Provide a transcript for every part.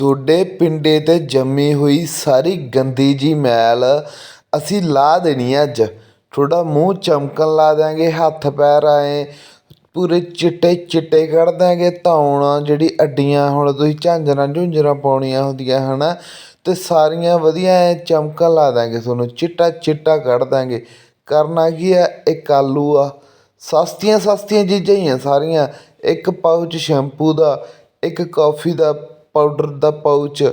ਤੁਹਾਡੇ ਪਿੰਡੇ 'ਤੇ ਜੰਮੀ ਹੋਈ ਸਾਰੀ ਗੰਦੀ ਜਿਹੀ ਮੈਲ ਅਸੀਂ ਲਾਹ ਦੇਣੀ ਹੈ ਅੱਜ। ਤੁਹਾਡਾ ਮੂੰਹ ਚਮਕਣ ਲਾ ਦਿਆਂਗੇ, ਹੱਥ ਪੈਰ ਆਏ, ਪੂਰੇ ਚਿੱਟੇ ਚਿੱਟੇ ਕੱਢ ਦਿਆਂਗੇ, ਧੌਣ ਜਿਹੜੀ ਅੱਡੀਆਂ ਹੁਣ ਤੁਸੀਂ ਝਾਂਜਰਾਂ ਝੁੰਜਰਾਂ ਪਾਉਣੀਆਂ ਹੁੰਦੀਆਂ ਹੈ ਨਾ ਅਤੇ ਸਾਰੀਆਂ ਵਧੀਆ ਐਂ ਚਮਕਣ ਲਾ ਦਿਆਂਗੇ ਤੁਹਾਨੂੰ, ਚਿੱਟਾ ਚਿੱਟਾ ਕੱਢ ਦਿਆਂਗੇ। ਕਰਨਾ ਕੀ ਆ ਇੱਕ ਆਲੂ ਆ। ਸਸਤੀਆਂ ਸਸਤੀਆਂ ਚੀਜ਼ਾਂ ਹੀ ਆ ਸਾਰੀਆਂ। ਇੱਕ ਪਾਊਚ ਸ਼ੈਂਪੂ ਦਾ, ਇੱਕ ਕੌਫੀ ਦਾ ਪਾਊਡਰ ਦਾ ਪਾਊਚ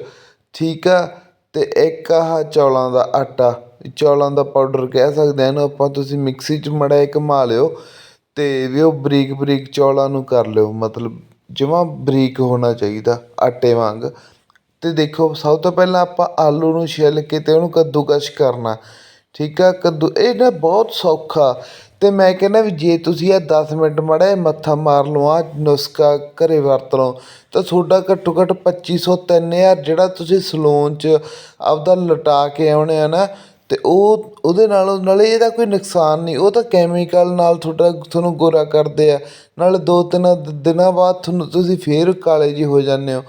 ਠੀਕ ਆ? ਅਤੇ ਇੱਕ ਆਹ ਚੌਲਾਂ ਦਾ ਆਟਾ। ਚੌਲਾਂ ਦਾ ਪਾਊਡਰ ਕਹਿ ਸਕਦੇ ਹਾਂ ਇਹਨੂੰ ਆਪਾਂ, ਤੁਸੀਂ ਮਿਕਸੀ 'ਚ ਮਾੜਾ ਜਿਹਾ ਘੁਮਾ ਲਿਓ ਅਤੇ ਵੀ ਉਹ ਬਰੀਕ ਬਰੀਕ ਚੌਲਾਂ ਨੂੰ ਕਰ ਲਿਓ। ਮਤਲਬ ਜਮਾਂ ਬਰੀਕ ਹੋਣਾ ਚਾਹੀਦਾ ਆਟੇ ਵਾਂਗ। ਅਤੇ ਦੇਖੋ, ਸਭ ਤੋਂ ਪਹਿਲਾਂ ਆਪਾਂ ਆਲੂ ਨੂੰ ਛਿੱਲ ਕੇ ਅਤੇ ਉਹਨੂੰ ਕੱਦੂਕਸ਼ ਕਰਨਾ। ਠੀਕ ਆ? ਕੱਦੂ, ਇਹ ਨਾ ਬਹੁਤ ਸੌਖਾ। ਅਤੇ ਮੈਂ ਕਹਿੰਦਾ ਵੀ ਜੇ ਤੁਸੀਂ ਇਹ ਦਸ ਮਿੰਟ ਮਾੜਾ ਜਿਹਾ ਮੱਥਾ ਮਾਰ ਲਓ, ਆਹ ਨੁਸਖਾ ਘਰ ਵਰਤ ਲਓ, ਤਾਂ ਤੁਹਾਡਾ ਘੱਟੋ ਘੱਟ ਪੱਚੀ ਸੌ, ਤਿੰਨ ਹਜ਼ਾਰ ਜਿਹੜਾ ਤੁਸੀਂ ਸਲੂਨ 'ਚ ਆਪਦਾ ਲਟਾ ਕੇ ਆਉਣੇ ਆ ਨਾ ਅਤੇ ਉਹ ਉਹਦੇ ਨਾਲੋਂ ਨਾਲੇ ਇਹਦਾ ਕੋਈ ਨੁਕਸਾਨ ਨਹੀਂ। ਉਹ ਤਾਂ ਕੈਮੀਕਲ ਨਾਲ ਤੁਹਾਡਾ ਤੁਹਾਨੂੰ ਗੋਰਾ ਕਰਦੇ ਆ। ਨਾਲੇ ਦੋ ਤਿੰਨ ਦਿਨਾਂ ਬਾਅਦ ਤੁਹਾਨੂੰ ਤੁਸੀਂ ਫਿਰ ਕਾਲੇ ਜਿਹੇ ਹੋ ਜਾਂਦੇ ਹੋ।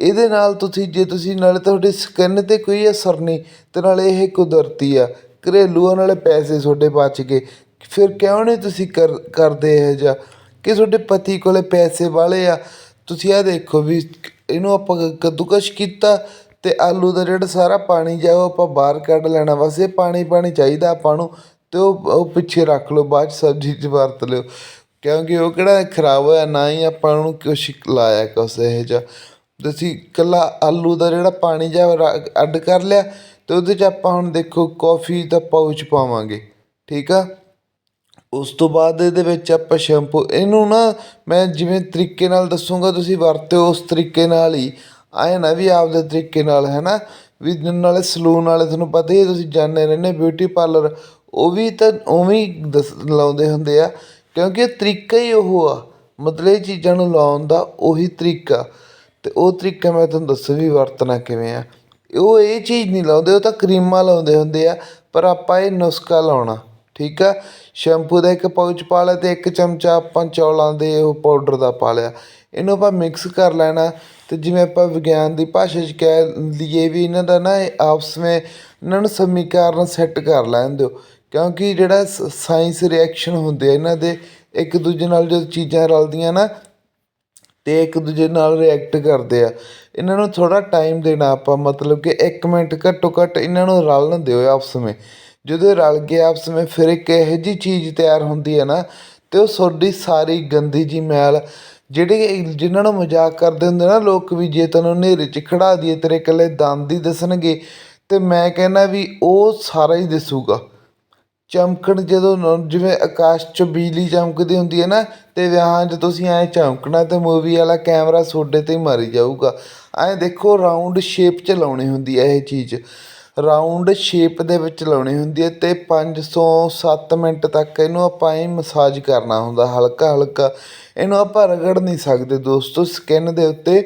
ਇਹਦੇ ਨਾਲ ਤੁਸੀਂ, ਜੇ ਤੁਸੀਂ ਨਾਲੇ ਤੁਹਾਡੀ ਸਕਿਨ 'ਤੇ ਕੋਈ ਅਸਰ ਨਹੀਂ ਅਤੇ ਨਾਲੇ ਇਹ ਕੁਦਰਤੀ ਆ। ਘਰੇਲੂ ਆ ਨਾਲੇ ਪੈਸੇ ਤੁਹਾਡੇ ਬਚ ਗਏ। ਫਿਰ ਕਿਉਂ ਨਹੀਂ ਤੁਸੀਂ ਕਰ, ਕਰਦੇ ਇਹੋ ਜਿਹਾ? ਕਿ ਤੁਹਾਡੇ ਪਤੀ ਕੋਲ ਪੈਸੇ ਵਾਲੇ ਆ। ਤੁਸੀਂ ਇਹ ਦੇਖੋ ਵੀ ਇਹਨੂੰ ਆਪਾਂ ਕੱਦੂਕਸ਼ ਕੀਤਾ ਅਤੇ ਆਲੂ ਦਾ ਜਿਹੜਾ ਸਾਰਾ ਪਾਣੀ ਜਾ ਉਹ ਆਪਾਂ ਬਾਹਰ ਕੱਢ ਲੈਣਾ। ਬਸ ਇਹ ਪਾਣੀ ਪਾਣੀ ਚਾਹੀਦਾ ਆਪਾਂ ਨੂੰ ਅਤੇ ਉਹ ਉਹ ਪਿੱਛੇ ਰੱਖ ਲਓ, ਬਾਅਦ 'ਚ ਸਬਜ਼ੀ 'ਚ ਵਰਤ ਲਿਓ। ਕਿਉਂਕਿ ਉਹ ਕਿਹੜਾ ਖਰਾਬ ਹੋਇਆ, ਨਾ ਹੀ ਆਪਾਂ ਉਹਨੂੰ ਕੁਛ ਲਾਇਆ, ਕੁਛ ਇਹੋ ਜਿਹਾ। ਤੁਸੀਂ ਇਕੱਲਾ ਆਲੂ ਦਾ ਜਿਹੜਾ ਪਾਣੀ ਜਿਹਾ ਅੱਡ ਕਰ ਲਿਆ ਅਤੇ ਉਹਦੇ 'ਚ ਆਪਾਂ ਹੁਣ ਦੇਖੋ ਕੌਫੀ ਦਾ ਪਾਊਚ ਪਾਵਾਂਗੇ। ਠੀਕ ਆ? ਉਸ ਤੋਂ ਬਾਅਦ ਇਹਦੇ ਵਿੱਚ ਆਪਾਂ ਸ਼ੈਂਪੂ, ਇਹਨੂੰ ਨਾ ਮੈਂ ਜਿਵੇਂ ਤਰੀਕੇ ਨਾਲ ਦੱਸੂੰਗਾ, ਤੁਸੀਂ ਵਰਤਿਓ ਉਸ ਤਰੀਕੇ ਨਾਲ ਹੀ। ਐਂ ਨਾ ਵੀ ਆਪਦੇ ਤਰੀਕੇ ਨਾਲ ਹੈ ਨਾ ਵੀ ਨਾਲੇ ਸਲੂਨ ਵਾਲੇ ਤੁਹਾਨੂੰ ਪਤਾ ਹੀ ਹੈ ਤੁਸੀਂ ਜਾਣਦੇ ਰਹਿੰਦੇ ਬਿਊਟੀ ਪਾਰਲਰ ਉਹ ਵੀ ਤਾਂ ਉਵੇਂ ਹੀ ਦੱਸ, ਲਾਉਂਦੇ ਹੁੰਦੇ ਆ। ਕਿਉਂਕਿ ਇਹ ਤਰੀਕਾ ਹੀ ਉਹ ਆ, ਮਤਲਬ ਇਹ ਚੀਜ਼ਾਂ ਨੂੰ ਲਾਉਣ ਦਾ ਉਹੀ ਤਰੀਕਾ। ਅਤੇ ਉਹ ਤਰੀਕਾ ਮੈਂ ਤੁਹਾਨੂੰ ਦੱਸੂ ਵੀ ਵਰਤਣਾ ਕਿਵੇਂ ਆ। ਉਹ ਇਹ ਚੀਜ਼ ਨਹੀਂ ਲਾਉਂਦੇ, ਉਹ ਤਾਂ ਕਰੀਮਾਂ ਲਾਉਂਦੇ ਹੁੰਦੇ ਆ, ਪਰ ਆਪਾਂ ਇਹ ਨੁਸਖਾ ਲਾਉਣਾ। ਠੀਕ ਆ ਸ਼ੈਂਪੂ ਦਾ ਇੱਕ ਪਾਊਚ ਪਾ ਲਿਆ ਅਤੇ ਇੱਕ ਚਮਚਾ ਆਪਾਂ ਚੌਲਾਂ ਦੇ ਉਹ ਪਾਊਡਰ ਦਾ ਪਾ ਲਿਆ। ਇਹਨੂੰ ਆਪਾਂ ਮਿਕਸ ਕਰ ਲੈਣਾ। ਅਤੇ ਜਿਵੇਂ ਆਪਾਂ ਵਿਗਿਆਨ ਦੀ ਭਾਸ਼ਾ 'ਚ ਕਹਿ ਲਈਏ ਵੀ ਇਹਨਾਂ ਦਾ ਨਾ ਇਹ ਆਪਸ ਵਿੱਚ ਇਹਨਾਂ ਨੂੰ ਸਮੀਕਰਨ ਸੈੱਟ ਕਰ ਲੈਣ ਦਿਓ। ਕਿਉਂਕਿ ਜਿਹੜਾ ਸ ਸਾਇੰਸ ਰਿਐਕਸ਼ਨ ਹੁੰਦੇ ਆ ਇਹਨਾਂ ਦੇ, ਇੱਕ ਦੂਜੇ ਨਾਲ ਜਦੋਂ ਚੀਜ਼ਾਂ ਰਲਦੀਆਂ ਨਾ ਅਤੇ ਇੱਕ ਦੂਜੇ ਨਾਲ ਰਿਐਕਟ ਕਰਦੇ ਆ। ਇਹਨਾਂ ਨੂੰ ਥੋੜ੍ਹਾ ਟਾਈਮ ਦੇਣਾ ਆਪਾਂ, ਮਤਲਬ ਕਿ ਇੱਕ ਮਿੰਟ ਘੱਟੋ ਘੱਟ ਇਹਨਾਂ ਨੂੰ ਰਲਣ ਦਿਓ ਆਪਸ ਵਿੱਚ। ਜਦੋਂ ਰਲ ਗਏ ਆਪਸ ਵਿੱਚ ਫਿਰ ਇੱਕ ਇਹੋ ਜਿਹੀ ਚੀਜ਼ ਤਿਆਰ ਹੁੰਦੀ ਹੈ ਨਾ ਅਤੇ ਉਹ ਤੁਹਾਡੀ ਸਾਰੀ ਗੰਦੀ ਜਿਹੀ ਮੈਲ, ਜਿਹੜੇ ਜਿਹਨਾਂ ਨੂੰ ਮਜ਼ਾਕ ਕਰਦੇ ਹੁੰਦੇ ਨਾ ਲੋਕ ਵੀ ਜੇ ਤੈਨੂੰ ਹਨੇਰੇ 'ਚ ਖੜਾ ਦੀਏ ਤੇਰੇ ਇਕੱਲੇ ਦੰਦ ਹੀ ਦਿਸਣਗੇ ਅਤੇ ਮੈਂ ਕਹਿੰਦਾ ਵੀ ਉਹ ਸਾਰਾ ਹੀ ਦਿਸੂਗਾ। ਚਮਕਣ ਜਦੋਂ ਜਿਵੇਂ ਆਕਾਸ਼ 'ਚ ਬਿਜਲੀ ਚਮਕਦੀ ਹੁੰਦੀ ਹੈ ਨਾ ਅਤੇ ਵਿਆਹਾਂ 'ਚ ਤੁਸੀਂ ਐਂ ਚਮਕਣਾ ਅਤੇ ਮੂਵੀ ਵਾਲਾ ਕੈਮਰਾ ਤੁਹਾਡੇ 'ਤੇ ਹੀ ਮਾਰੀ ਜਾਊਗਾ। ਐਂ ਦੇਖੋ ਰਾਊਂਡ ਸ਼ੇਪ 'ਚ ਲਾਉਣੀ ਹੁੰਦੀ ਹੈ ਇਹ ਚੀਜ਼। ਰਾਊਂਡ ਸ਼ੇਪ ਦੇ ਵਿੱਚ ਲਾਉਣੀ ਹੁੰਦੀ ਹੈ ਅਤੇ ਪੰਜ ਤੋਂ ਸੱਤ ਮਿੰਟ ਤੱਕ ਇਹਨੂੰ ਆਪਾਂ ਐਂ ਮਸਾਜ ਕਰਨਾ ਹੁੰਦਾ ਹਲਕਾ ਹਲਕਾ ਇਹਨੂੰ ਆਪਾਂ ਰਗੜ ਨਹੀਂ ਸਕਦੇ ਦੋਸਤੋ ਸਕਿਨ ਦੇ ਉੱਤੇ।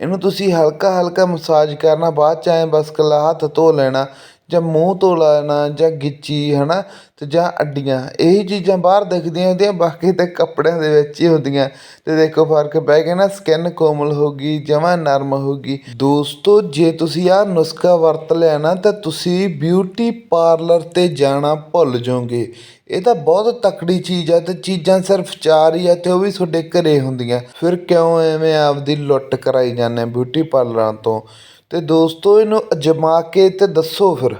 ਇਹਨੂੰ ਤੁਸੀਂ ਹਲਕਾ ਹਲਕਾ ਮਸਾਜ ਕਰਨਾ, ਬਾਅਦ 'ਚ ਐਂ ਬਸ ਇਕੱਲਾ ਹੱਥ ਧੋ ਲੈਣਾ। ਜਾਂ ਮੂੰਹ ਧੋ ਲੈਣਾ ਜਾਂ ਗਿੱਚੀ ਹੈ ਨਾ ਅਤੇ ਜਾਂ ਅੱਡੀਆਂ, ਇਹੀ ਚੀਜ਼ਾਂ ਬਾਹਰ ਦਿਖਦੀਆਂ ਹੁੰਦੀਆਂ, ਬਾਕੀ ਤਾਂ ਕੱਪੜਿਆਂ ਦੇ ਵਿੱਚ ਹੀ ਹੁੰਦੀਆਂ। ਅਤੇ ਦੇਖੋ, ਫ਼ਰਕ ਪੈ ਗਿਆ ਨਾ ਸਕਿਨ ਕੋਮਲ ਹੋ ਗਈ, ਜਮਾਂ ਨਰਮ ਹੋ ਗਈ। ਦੋਸਤੋ, ਜੇ ਤੁਸੀਂ ਆਹ ਨੁਸਖਾ ਵਰਤ ਲਿਆ ਨਾ, ਤਾਂ ਤੁਸੀਂ ਬਿਊਟੀ ਪਾਰਲਰ 'ਤੇ ਜਾਣਾ ਭੁੱਲ ਜਾਓਗੇ। ਇਹ ਤਾਂ ਬਹੁਤ ਤਕੜੀ ਚੀਜ਼ ਆ ਅਤੇ ਚੀਜ਼ਾਂ ਸਿਰਫ ਚਾਰ ਹੀ ਆ ਅਤੇ ਉਹ ਵੀ ਤੁਹਾਡੇ ਘਰੇ ਹੁੰਦੀਆਂ। ਫਿਰ ਕਿਉਂ ਐਵੇਂ ਆਪਦੀ ਲੁੱਟ ਕਰਾਈ ਜਾਂਦੇ ਬਿਊਟੀ ਪਾਰਲਰਾਂ ਤੋਂ? ਅਤੇ ਦੋਸਤੋ, ਇਹਨੂੰ ਅਜਮਾ ਕੇ ਅਤੇ ਦੱਸੋ ਫਿਰ।